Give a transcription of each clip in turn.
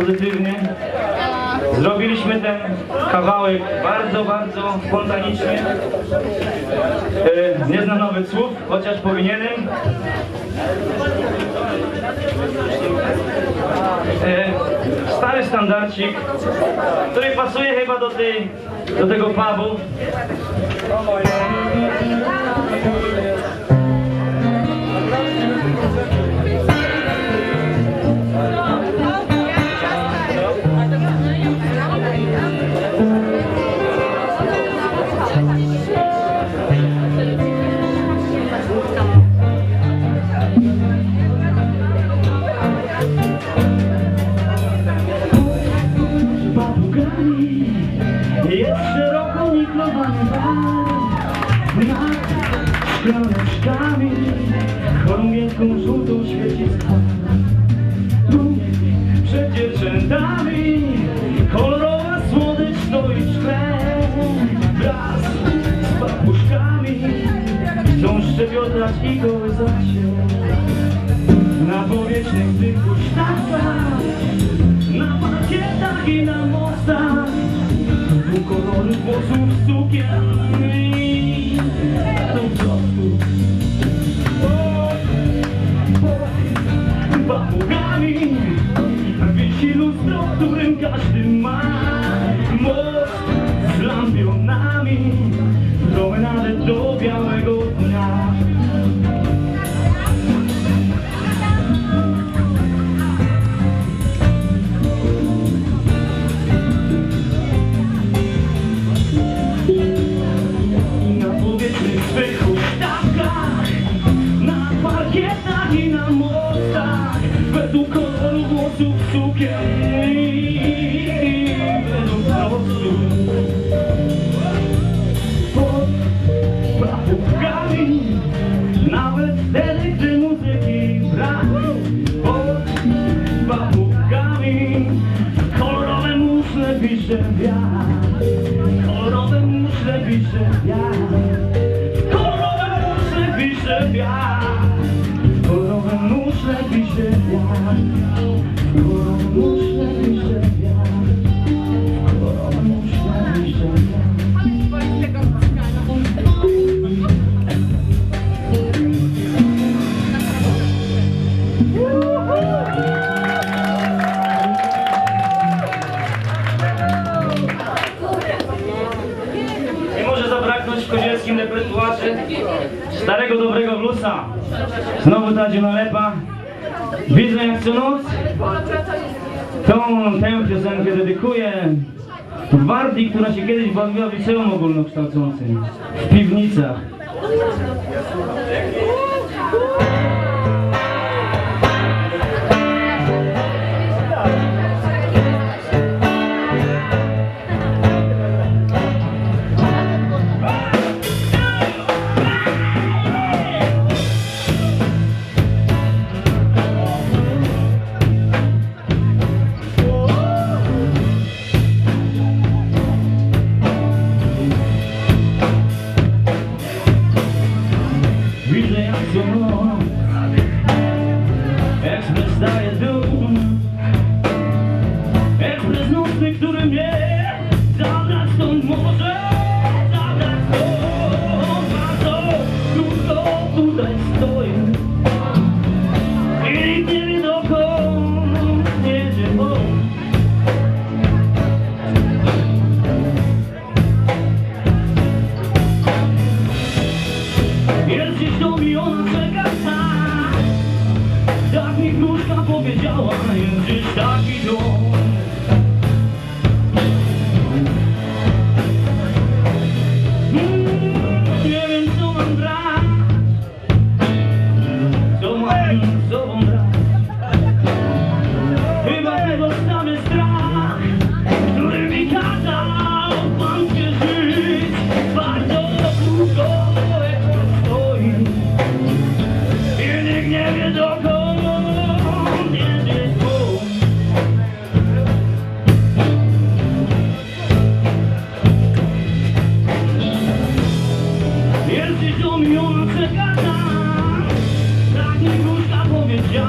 Pozytywny. Zrobiliśmy ten kawałek bardzo, bardzo spontanicznie. E, nie znam nowych słów, chociaż powinienem. E, stary standardcik, który pasuje chyba do, tej, do tego pubu. włosów sukien Znowu ta dziewalepa. Widzę jak co noc. Tą, tę piosenkę dedykuję gwardii, która się kiedyś bawiła w liceum ogólnokształcącym. W piwnicach. your face.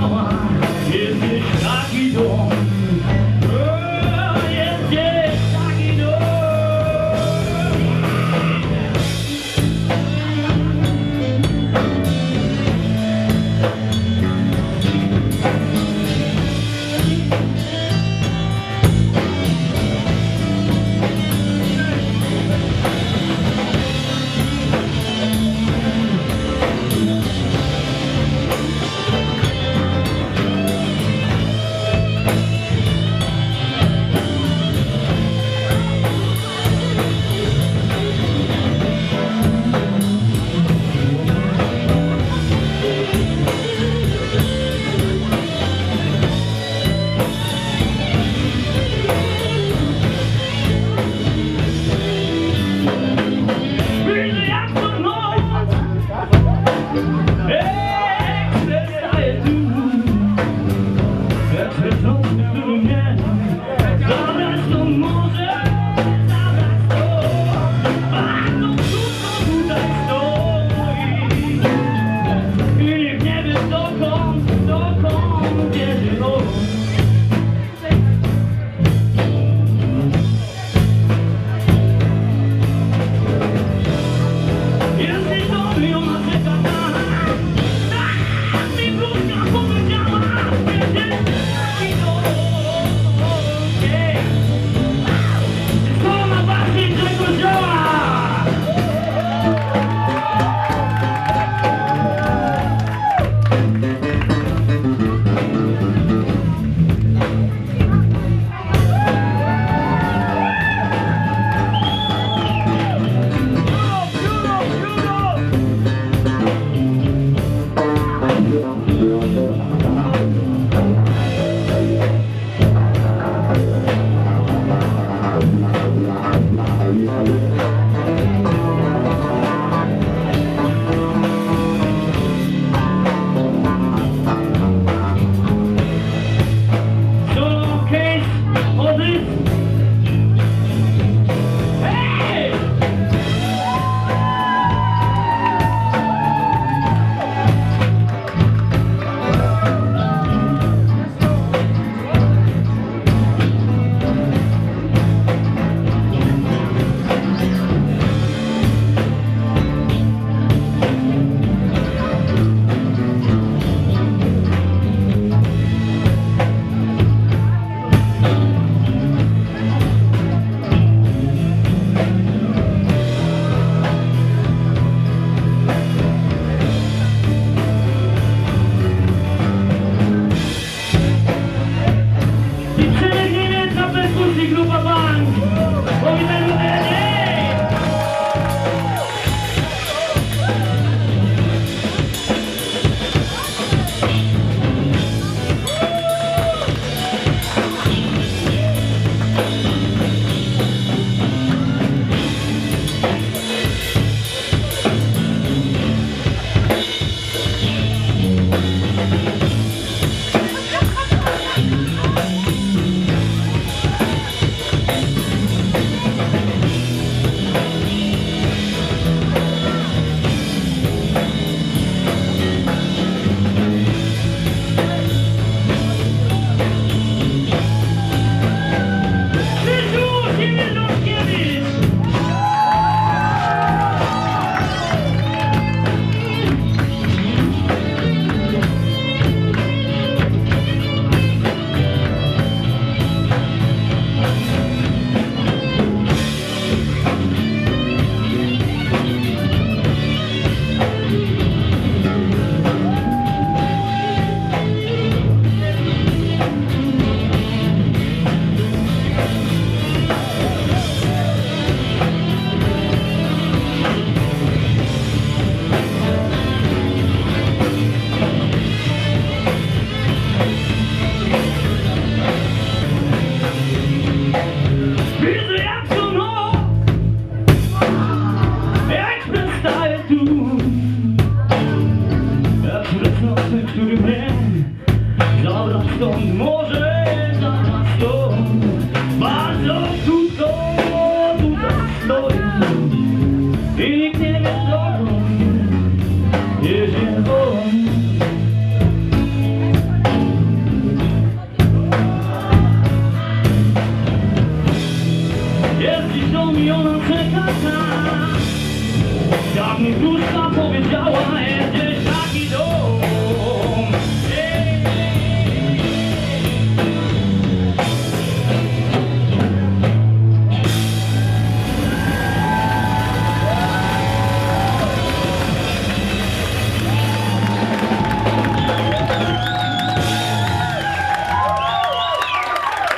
Come on.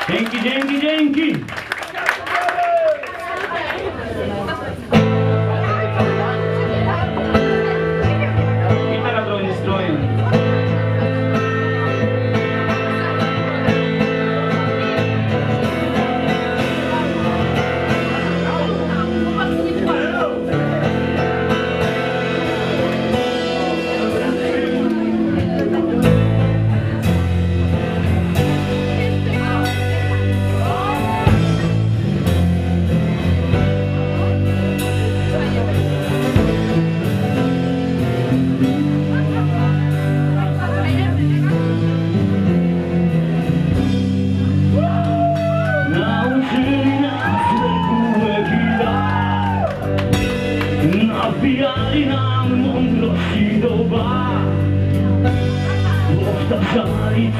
Thank you, thank.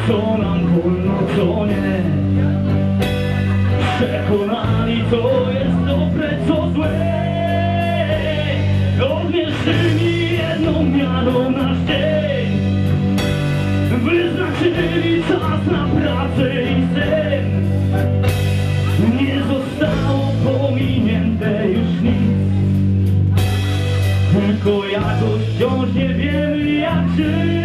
Co nam wolno, co nie Przekonali co jest dobre, co złe. Odmierzyli jedną mianą nasz dzień Wyznaczyli czas na pracę i sen. Nie zostało pominięte już nic. Tylko jakoś wciąż nie wiemy jak żyć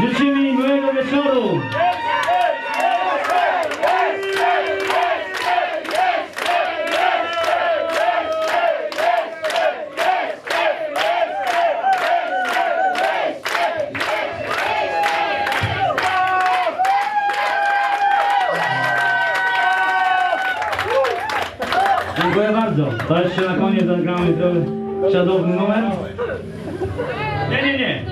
Życzymy im miłego wieczoru. Dziękuję bardzo. To jeszcze na koniec zagramy trochę szadowny numer. Nie, nie, nie.